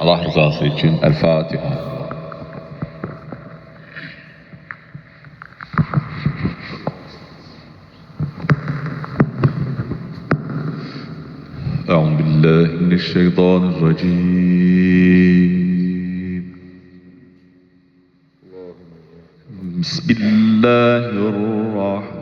الله rızası için El أعوذ بالله من الشيطان الرجيم. بسم الله الرحمن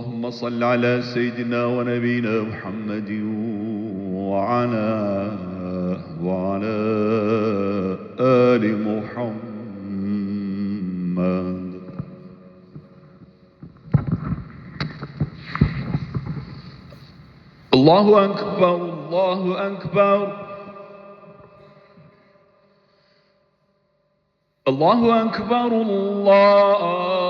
اللهم صل على سيدنا ونبينا محمد وعلى وعلى آل محمد. الله أكبر الله أكبر. الله أكبر الله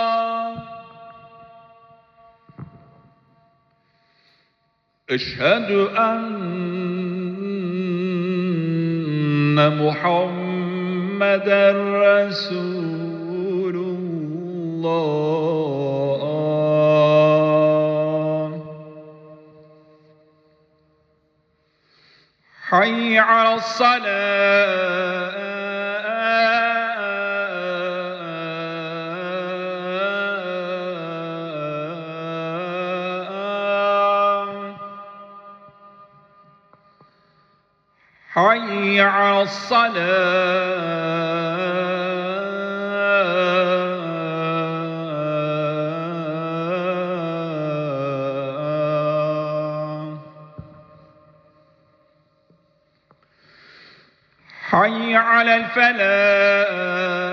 أشهد أن محمدا رسول الله. حي على الصلاة. الصلاة. حي على الفلاح.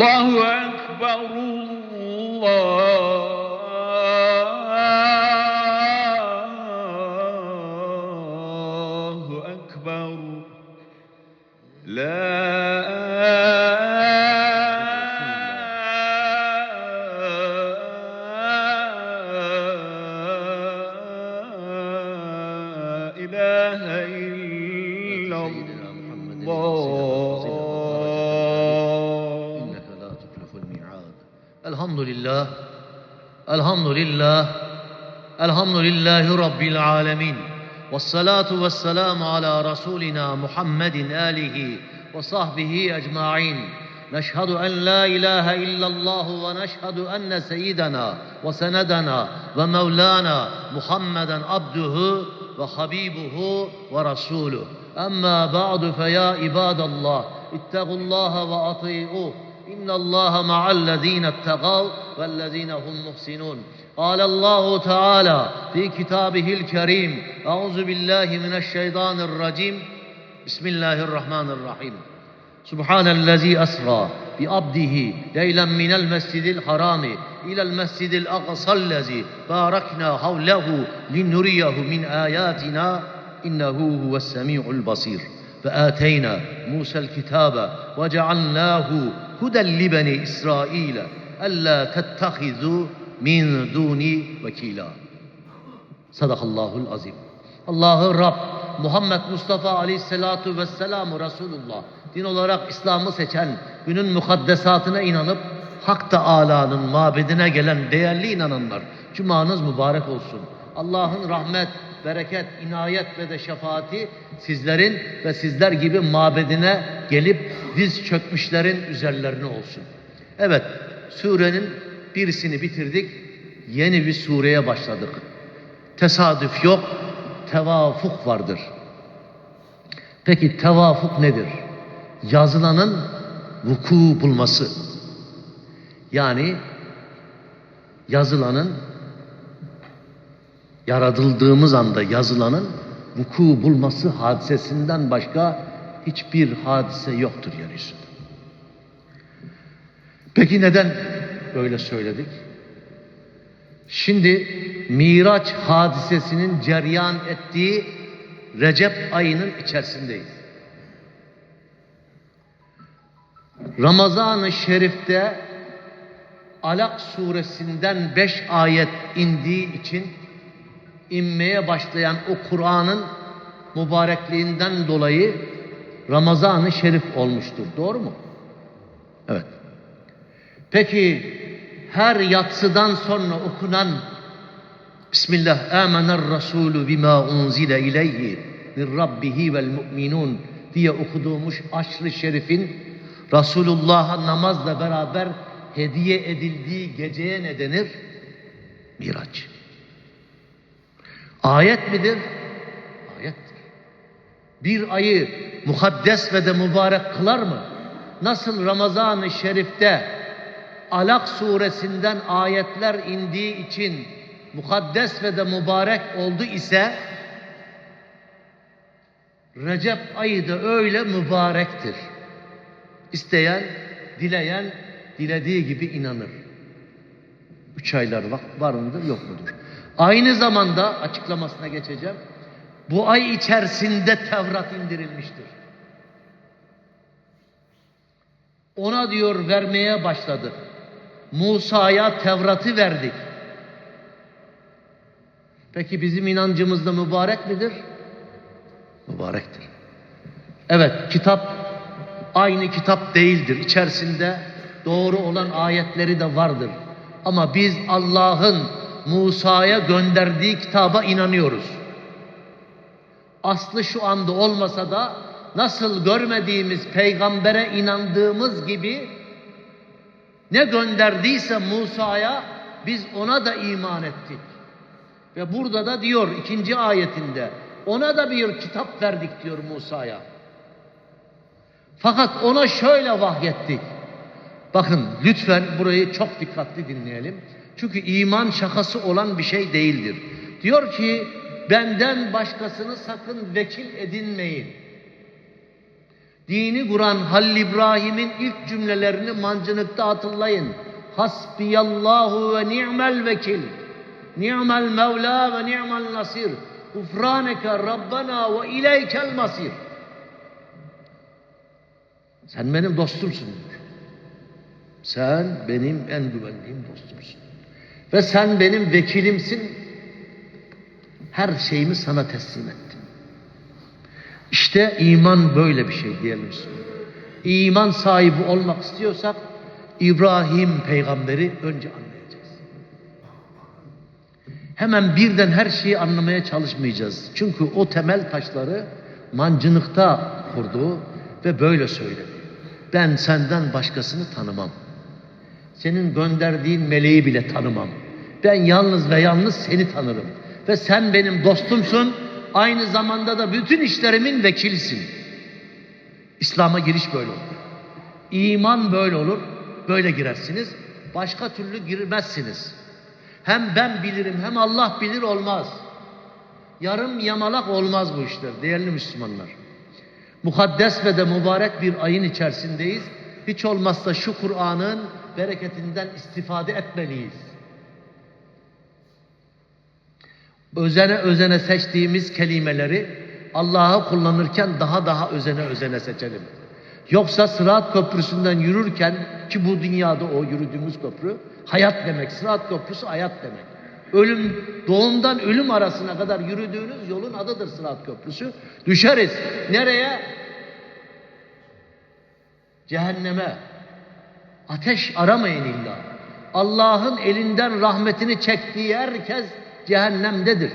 والله لله. الحمد لله رب العالمين. والصلاة والسلام على رسولنا محمد آله وصحبه أجمعين. نشهد أن لا إله إلا الله ونشهد أن سيدنا وسندنا ومولانا محمدا عبده وحبيبه ورسوله. أما بعد فيا عباد الله اتقوا الله وأطيعوه. إن الله مع الذين اتقوا والذين هم محسنون. قال الله تعالى في كتابه الكريم أعوذ بالله من الشيطان الرجيم. بسم الله الرحمن الرحيم. سبحان الذي أسرى بعبده ليلا من المسجد الحرام إلى المسجد الأقصى الذي باركنا حوله لنريه من آياتنا إنه هو السميع البصير. فآتينا موسى الكتاب وجعلناه هدى لبني إسرائيل ألا تتخذوا من دوني وكيلا Sadakallahul azim. Allah'ı Rab, Muhammed Mustafa Aleyhisselatu Vesselam'ı Resulullah, din olarak İslam'ı seçen, günün mukaddesatına inanıp, Hak Teâlâ'nın mabedine gelen değerli inananlar, Cumanız mübarek olsun. Allah'ın rahmet, bereket, inayet ve de şefaati sizlerin ve sizler gibi mabedine gelip diz çökmüşlerin üzerlerine olsun. Evet, surenin birisini bitirdik, yeni bir sureye başladık. Tesadüf yok, tevafuk vardır. Peki tevafuk nedir? Yazılanın vuku bulması. Yani yazılanın yaratıldığımız anda yazılanın vuku bulması hadisesinden başka hiçbir hadise yoktur yeryüzünde. Peki neden böyle söyledik? Şimdi Miraç hadisesinin ceryan ettiği Recep ayının içerisindeyiz. Ramazan-ı Şerif'te Alak suresinden beş ayet indiği için inmeye başlayan o Kur'an'ın mübarekliğinden dolayı Ramazan-ı Şerif olmuştur. Doğru mu? Evet. Peki her yatsıdan sonra okunan Bismillah amener rasulü bima unzile ileyhi min rabbihi vel mu'minun diye okuduğumuz aşrı şerifin Resulullah'a namazla beraber hediye edildiği geceye ne denir? Miraç. Ayet midir? Ayettir. Bir ayı mukaddes ve de mübarek kılar mı? Nasıl Ramazan-ı Şerif'te Alak suresinden ayetler indiği için mukaddes ve de mübarek oldu ise Recep ayı da öyle mübarektir. İsteyen, dileyen dilediği gibi inanır. Üç aylar var, mıdır yok mudur? Aynı zamanda açıklamasına geçeceğim. Bu ay içerisinde Tevrat indirilmiştir. Ona diyor vermeye başladık. Musa'ya Tevrat'ı verdik. Peki bizim inancımızda mübarek midir? Mübarektir. Evet, kitap aynı kitap değildir. İçerisinde doğru olan ayetleri de vardır. Ama biz Allah'ın Musa'ya gönderdiği kitaba inanıyoruz. Aslı şu anda olmasa da nasıl görmediğimiz peygambere inandığımız gibi ne gönderdiyse Musa'ya biz ona da iman ettik. Ve burada da diyor ikinci ayetinde ona da bir kitap verdik diyor Musa'ya. Fakat ona şöyle vahyettik. Bakın lütfen burayı çok dikkatli dinleyelim. Çünkü iman şakası olan bir şey değildir. Diyor ki benden başkasını sakın vekil edinmeyin. Dini kuran Halil İbrahim'in ilk cümlelerini mancınıkta hatırlayın. Hasbiyallahu ve ni'mel vekil. Ni'mel mevla ve ni'mel nasir. Gufraneke Rabbena ve ileykel masir. Sen benim dostumsun. Sen benim en güvendiğim dostumsun. Ve sen benim vekilimsin. Her şeyimi sana teslim ettim. İşte iman böyle bir şey diyelim. İman sahibi olmak istiyorsak İbrahim peygamberi önce anlayacağız. Hemen birden her şeyi anlamaya çalışmayacağız. Çünkü o temel taşları mancınıkta kurdu ve böyle söyledi. Ben senden başkasını tanımam. Senin gönderdiğin meleği bile tanımam. Ben yalnız ve yalnız seni tanırım. Ve sen benim dostumsun. Aynı zamanda da bütün işlerimin vekilisin. İslam'a giriş böyle olur. İman böyle olur. Böyle girersiniz. Başka türlü girmezsiniz. Hem ben bilirim hem Allah bilir olmaz. Yarım yamalak olmaz bu işler değerli Müslümanlar. Mukaddes ve de mübarek bir ayın içerisindeyiz. Hiç olmazsa şu Kur'an'ın bereketinden istifade etmeliyiz. Özene özene seçtiğimiz kelimeleri Allah'a kullanırken daha daha özene özene seçelim. Yoksa Sırat Köprüsü'nden yürürken ki bu dünyada o yürüdüğümüz köprü hayat demek. Sırat Köprüsü hayat demek. Ölüm doğumdan ölüm arasına kadar yürüdüğünüz yolun adıdır Sırat Köprüsü. Düşeriz. Nereye? Cehenneme. Ateş aramayın illa. Allah'ın elinden rahmetini çektiği herkes cehennemdedir.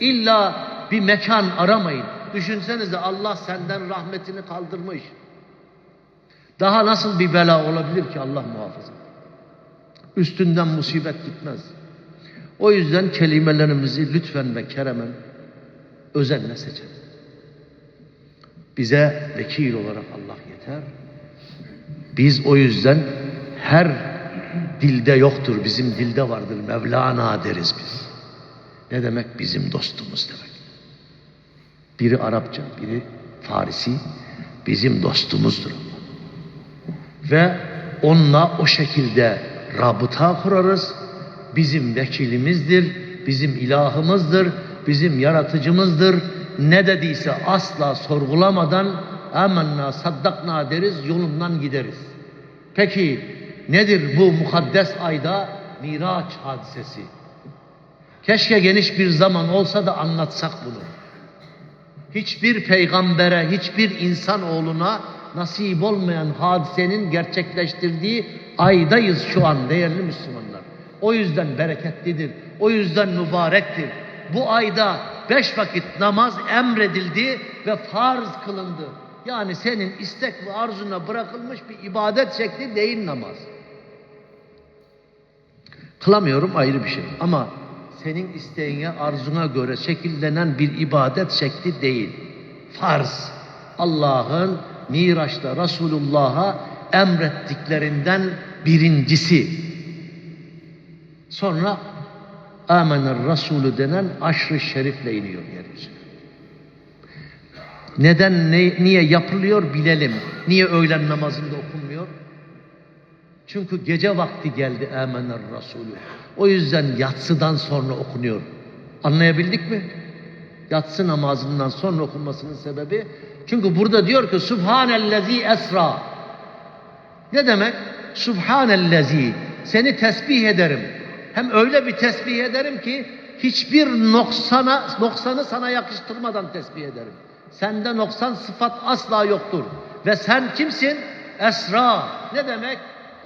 İlla bir mekan aramayın. Düşünsenize Allah senden rahmetini kaldırmış. Daha nasıl bir bela olabilir ki Allah muhafaza? Üstünden musibet gitmez. O yüzden kelimelerimizi lütfen ve keremen özenle seçelim. Bize vekil olarak Allah yeter. Biz o yüzden her dilde yoktur, bizim dilde vardır. Mevlana deriz biz. Ne demek? Bizim dostumuz demek. Biri Arapça, biri Farisi, bizim dostumuzdur. Ve onunla o şekilde rabıta kurarız. Bizim vekilimizdir, bizim ilahımızdır, bizim yaratıcımızdır. Ne dediyse asla sorgulamadan amenna saddakna deriz, yolundan gideriz. Peki nedir bu mukaddes ayda Miraç hadisesi? Keşke geniş bir zaman olsa da anlatsak bunu. Hiçbir peygambere, hiçbir insan oğluna nasip olmayan hadisenin gerçekleştirdiği aydayız şu an değerli Müslümanlar. O yüzden bereketlidir, o yüzden mübarektir. Bu ayda beş vakit namaz emredildi ve farz kılındı. Yani senin istek ve arzuna bırakılmış bir ibadet şekli değil namaz. Kılamıyorum ayrı bir şey ama senin isteğine, arzuna göre şekillenen bir ibadet şekli değil. Farz. Allah'ın Miraç'ta Resulullah'a emrettiklerinden birincisi. Sonra Amener Resulü denen aşrı şerifle iniyor yeryüzüne. Neden, ne, niye yapılıyor bilelim. Niye öğlen namazında okunmuyor? Çünkü gece vakti geldi Amener Resulü. O yüzden yatsıdan sonra okunuyor. Anlayabildik mi? Yatsı namazından sonra okunmasının sebebi çünkü burada diyor ki Subhanellezi esra. Ne demek? Subhanellezi. Seni tesbih ederim. Hem öyle bir tesbih ederim ki hiçbir noksana, noksanı sana yakıştırmadan tesbih ederim. Sende noksan sıfat asla yoktur. Ve sen kimsin? Esra. Ne demek?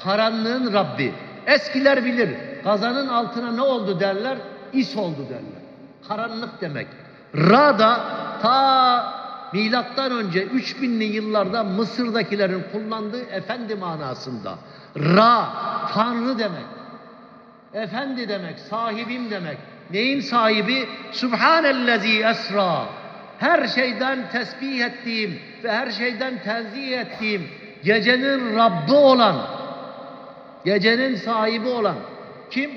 Karanlığın Rabbi. Eskiler bilir. Kazanın altına ne oldu derler? İs oldu derler. Karanlık demek. Ra da ta milattan önce 3000'li yıllarda Mısır'dakilerin kullandığı efendi manasında. Ra, Tanrı demek. Efendi demek, sahibim demek. Neyin sahibi? Subhanellezi esra. Her şeyden tesbih ettiğim ve her şeyden tenzih ettiğim gecenin Rabbi olan, gecenin sahibi olan kim?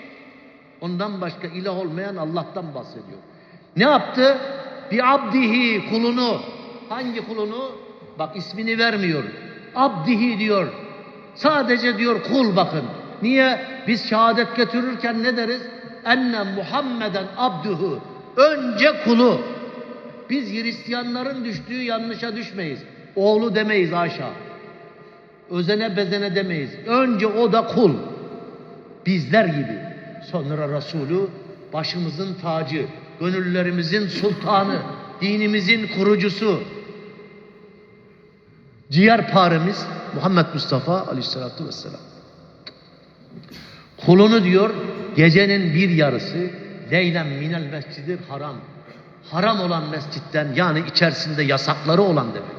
Ondan başka ilah olmayan Allah'tan bahsediyor. Ne yaptı? Bir abdihi kulunu. Hangi kulunu? Bak ismini vermiyor. Abdihi diyor. Sadece diyor kul bakın. Niye? Biz şehadet götürürken ne deriz? Enne Muhammeden abduhu. Önce kulu. Biz Hristiyanların düştüğü yanlışa düşmeyiz. Oğlu demeyiz haşa. Özene bezene demeyiz. Önce o da kul. Bizler gibi. Sonra Resulü başımızın tacı, gönüllerimizin sultanı, dinimizin kurucusu, ciğerparemiz Muhammed Mustafa Aleyhisselatü Vesselam. Kulunu diyor gecenin bir yarısı leylen minel mescidir haram. Haram olan mescitten yani içerisinde yasakları olan demek.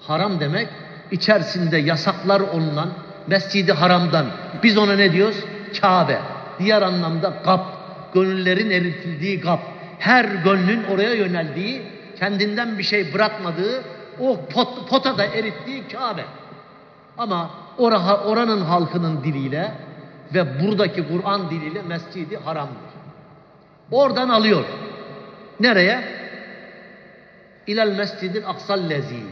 Haram demek içerisinde yasaklar olunan mescidi haramdan. Biz ona ne diyoruz? Kabe. Diğer anlamda kap. Gönüllerin eritildiği kap. Her gönlün oraya yöneldiği, kendinden bir şey bırakmadığı, o pot, potada erittiği Kabe. Ama ora, oranın halkının diliyle ve buradaki Kur'an diliyle mescidi haramdır. Oradan alıyor. Nereye? İlel mescidil aksal lezi.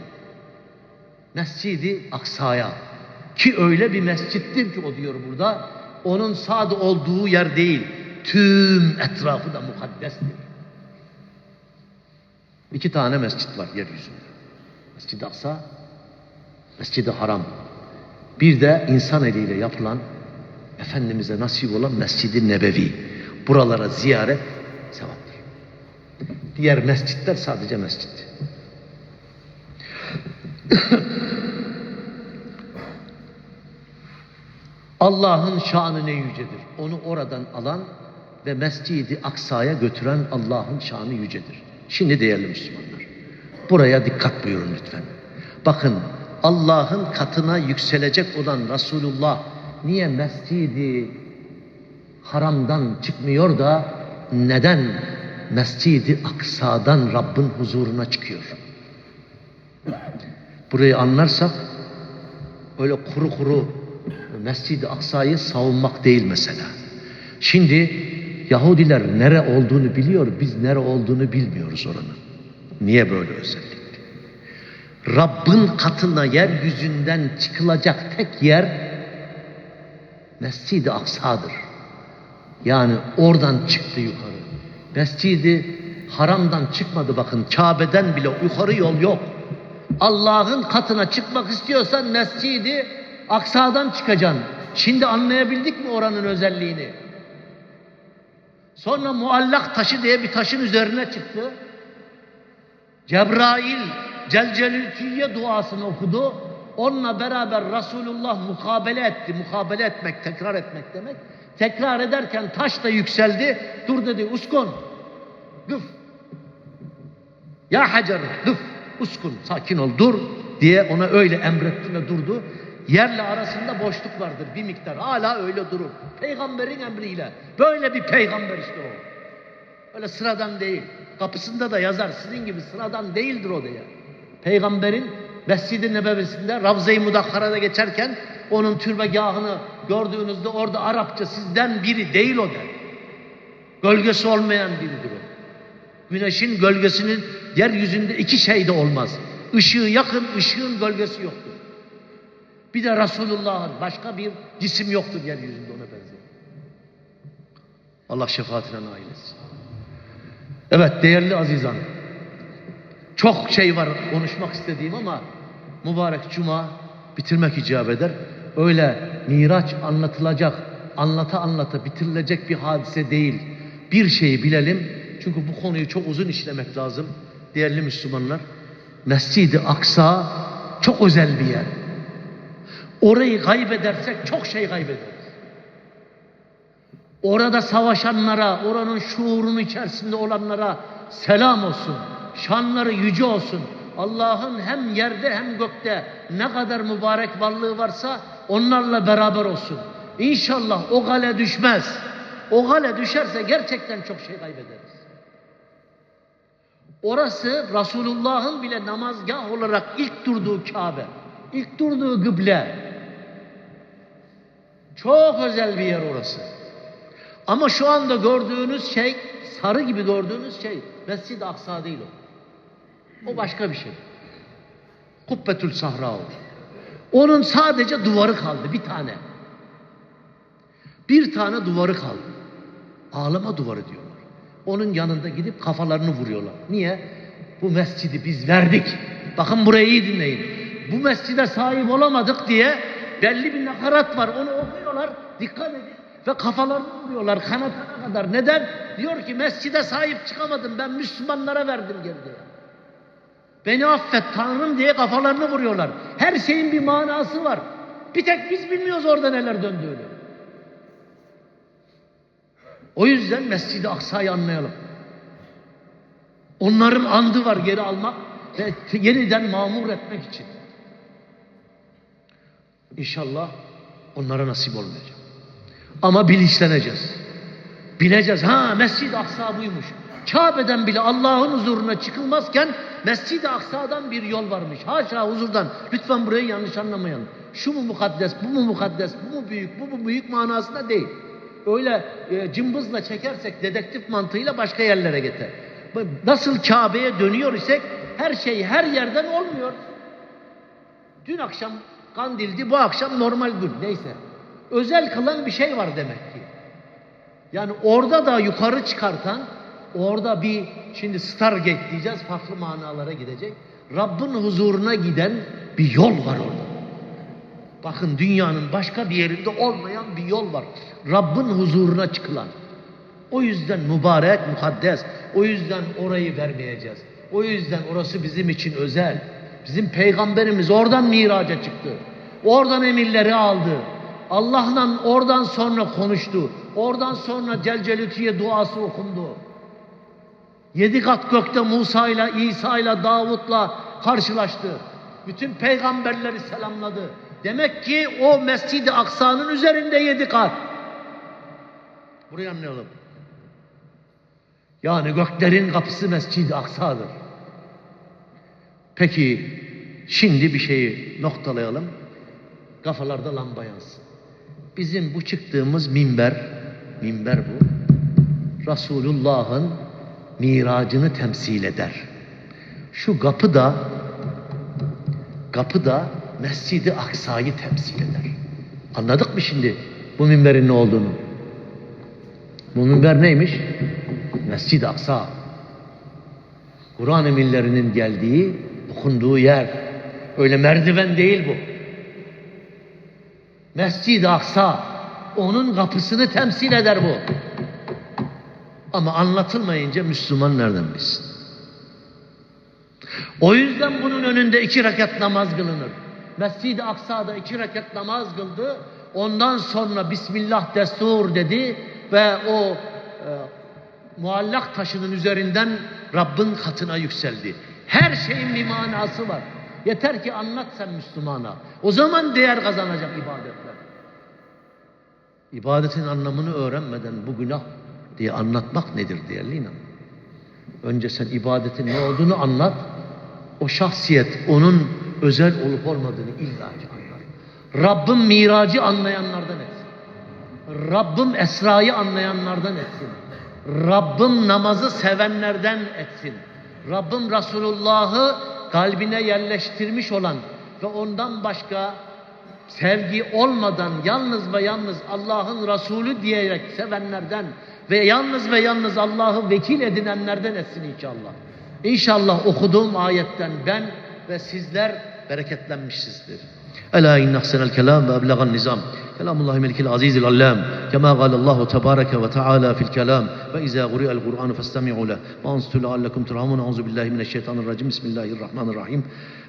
Mescidi Aksa'ya. Ki öyle bir mescittir ki o diyor burada. Onun sade olduğu yer değil. Tüm etrafı da mukaddestir. İki tane mescit var yeryüzünde. Mescid-i Aksa, Mescid-i Haram. Bir de insan eliyle yapılan Efendimiz'e nasip olan Mescid-i Nebevi. Buralara ziyaret sevaptır. Diğer mescitler sadece mescit. Allah'ın şanı ne yücedir. Onu oradan alan ve Mescid-i Aksa'ya götüren Allah'ın şanı yücedir. Şimdi değerli Müslümanlar, buraya dikkat buyurun lütfen. Bakın Allah'ın katına yükselecek olan Resulullah niye Mescid-i Haram'dan çıkmıyor da neden Mescid-i Aksa'dan Rabbin huzuruna çıkıyor? Burayı anlarsak öyle kuru kuru Mescid-i Aksa'yı savunmak değil mesela. Şimdi Yahudiler nere olduğunu biliyor, biz nere olduğunu bilmiyoruz oranın. Niye böyle özellikle? Rabbin katına yeryüzünden çıkılacak tek yer Mescid-i Aksa'dır. Yani oradan çıktı yukarı. Mescid-i Haram'dan çıkmadı bakın. Kabe'den bile yukarı yol yok. Allah'ın katına çıkmak istiyorsan Mescid-i Aksa'dan çıkacaksın. Şimdi anlayabildik mi oranın özelliğini? Sonra muallak taşı diye bir taşın üzerine çıktı. Cebrail Celcelülküye duasını okudu. Onunla beraber Resulullah mukabele etti. Mukabele etmek, tekrar etmek demek. Tekrar ederken taş da yükseldi. Dur dedi uskun. Gıf. Ya hacer gıf. Uskun. Sakin ol dur diye ona öyle emretti ve durdu. Yerle arasında boşluk vardır bir miktar. Hala öyle durur. Peygamberin emriyle. Böyle bir peygamber işte o. Öyle sıradan değil. Kapısında da yazar sizin gibi sıradan değildir o diye. Peygamberin Mescid-i Nebevisinde Ravza-i Mudakkara'da geçerken onun türbegahını gördüğünüzde orada Arapça sizden biri değil o der. Gölgesi olmayan biridir o. Güneşin gölgesinin yeryüzünde iki şey de olmaz. Işığı yakın, ışığın gölgesi yoktur. Bir de Resulullah'ın başka bir cisim yoktur yeryüzünde ona benzer. Allah şefaatine nail. Evet değerli azizan. Çok şey var konuşmak istediğim ama mübarek cuma bitirmek icap eder. Öyle Miraç anlatılacak, anlata anlata bitirilecek bir hadise değil. Bir şeyi bilelim. Çünkü bu konuyu çok uzun işlemek lazım. Değerli Müslümanlar. Mescid-i Aksa çok özel bir yer. Orayı kaybedersek çok şey kaybederiz. Orada savaşanlara, oranın şuurunun içerisinde olanlara selam olsun. Şanları yüce olsun. Allah'ın hem yerde hem gökte ne kadar mübarek varlığı varsa onlarla beraber olsun. İnşallah o gale düşmez. O gale düşerse gerçekten çok şey kaybederiz. Orası Resulullah'ın bile namazgah olarak ilk durduğu Kabe. ilk durduğu kıble. Çok özel bir yer orası. Ama şu anda gördüğünüz şey, sarı gibi gördüğünüz şey Mescid-i Aksa değil o. O başka bir şey. Kubbetül Sahra o. Onun sadece duvarı kaldı bir tane. Bir tane duvarı kaldı. Ağlama duvarı diyorlar. Onun yanında gidip kafalarını vuruyorlar. Niye? Bu mescidi biz verdik. Bakın burayı iyi dinleyin. Bu mescide sahip olamadık diye belli bir nakarat var. Onu okuyorlar. Dikkat edin. Ve kafalarını vuruyorlar kanatına kadar. Neden? Diyor ki mescide sahip çıkamadım. Ben Müslümanlara verdim geri. Beni affet Tanrım diye kafalarını vuruyorlar. Her şeyin bir manası var. Bir tek biz bilmiyoruz orada neler döndüğünü. O yüzden Mescid-i Aksa'yı anlayalım. Onların andı var geri almak ve yeniden mamur etmek için. İnşallah onlara nasip olmayacak. Ama bilinçleneceğiz. Bileceğiz. Ha Mescid-i Aksa buymuş. Kabe'den bile Allah'ın huzuruna çıkılmazken Mescid-i Aksa'dan bir yol varmış. Haşa huzurdan. Lütfen burayı yanlış anlamayın. Şu mu mukaddes, bu mu mukaddes, bu mu büyük, bu mu büyük manasında değil. Öyle e, cımbızla çekersek dedektif mantığıyla başka yerlere gider. Nasıl Kabe'ye dönüyor isek her şey her yerden olmuyor. Dün akşam kandildi, bu akşam normal gün. Neyse. Özel kılan bir şey var demek ki. Yani orada da yukarı çıkartan, orada bir şimdi Stargate diyeceğiz, farklı manalara gidecek. Rabbin huzuruna giden bir yol var orada. Bakın dünyanın başka bir yerinde olmayan bir yol var. Rabbin huzuruna çıkılan. O yüzden mübarek, mukaddes. O yüzden orayı vermeyeceğiz. O yüzden orası bizim için özel. Bizim peygamberimiz oradan miraca çıktı. Oradan emirleri aldı. Allah'la oradan sonra konuştu. Oradan sonra Celcelütü'ye duası okundu. Yedi kat gökte Musa ile İsa ile Davut'la karşılaştı. Bütün peygamberleri selamladı. Demek ki o Mescid-i Aksa'nın üzerinde yedi kat. Burayı anlayalım. Yani göklerin kapısı Mescid-i Aksa'dır. Peki şimdi bir şeyi noktalayalım. Kafalarda lamba yansın. Bizim bu çıktığımız minber, minber bu. Resulullah'ın miracını temsil eder. Şu kapı da kapı da Mescid-i Aksa'yı temsil eder. Anladık mı şimdi bu minberin ne olduğunu? Bu minber neymiş? Mescid-i Aksa. Kur'an emirlerinin geldiği, okunduğu yer. Öyle merdiven değil bu. Mescid-i Aksa. Onun kapısını temsil eder bu. Ama anlatılmayınca Müslüman nereden bilsin? O yüzden bunun önünde iki rekat namaz kılınır. Mescid-i Aksa'da iki rekat namaz kıldı. Ondan sonra Bismillah destur dedi ve o e, muallak taşının üzerinden Rabbin katına yükseldi. Her şeyin bir manası var. Yeter ki anlat sen Müslümana. O zaman değer kazanacak ibadetler. İbadetin anlamını öğrenmeden bu günah diye anlatmak nedir değerli inan. Önce sen ibadetin ne olduğunu anlat. O şahsiyet onun özel olup olmadığını illaki anlar. Rabbim miracı anlayanlardan etsin. Rabbim esrayı anlayanlardan etsin. Rabbim namazı sevenlerden etsin. Rabbim Resulullah'ı kalbine yerleştirmiş olan ve ondan başka sevgi olmadan yalnız ve yalnız Allah'ın Resulü diyerek sevenlerden ve yalnız ve yalnız Allah'ı vekil edinenlerden etsin inşallah. İnşallah okuduğum ayetten ben ve sizler ألا إن أحسن الكلام وأبلغ النظام. كلام الله ملك العزيز العلام كما قال الله تبارك وتعالى في الكلام فإذا قرئ القرآن فاستمعوا له. وأنصتوا لعلكم ترحمون. أعوذ بالله من الشيطان الرجيم. بسم الله الرحمن الرحيم.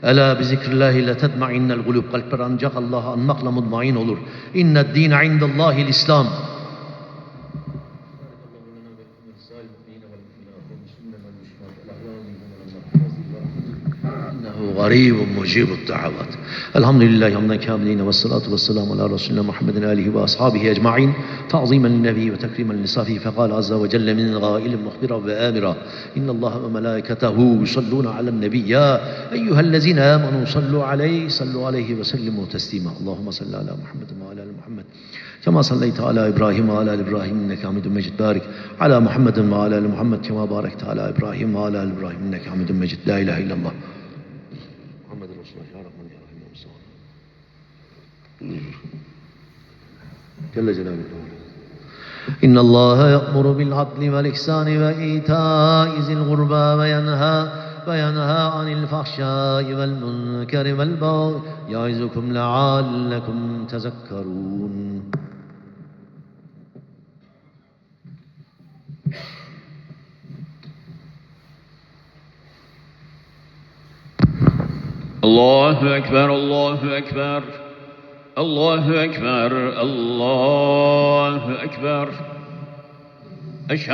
ألا بذكر الله لا لتدمعن القلوب kalpler ancak Allah'a anmakla mutmain olur. İnned الله indallahil إنه غريب مجيب الدعوات. الحمد لله حمدا كاملين والصلاة والسلام على رسولنا محمد آله وأصحابه أجمعين تعظيما للنبي وتكريما لصافه فقال عز وجل من غائل مخبرا وآمرا إن الله وملائكته يصلون على النبي يا أيها الذين آمنوا صلوا عليه صلوا عليه وسلموا تسليما اللهم صل على محمد وعلى آل محمد كما صليت على إبراهيم وعلى آل إبراهيم إنك حميد مجيد بارك على محمد وعلى آل محمد كما باركت على إبراهيم وعلى آل إبراهيم إنك حميد مجيد لا إله إلا الله محمد رسول الله يا رحمن يا رحيم يا مصطفى جل جلاله إن الله يأمر بالعدل والإحسان وإيتاء ذي القربى وينهى وينهى عن الفحشاء والمنكر والبغي يعظكم لعلكم تذكرون. الله أكبر الله أكبر. الله أكبر الله أكبر. أشهد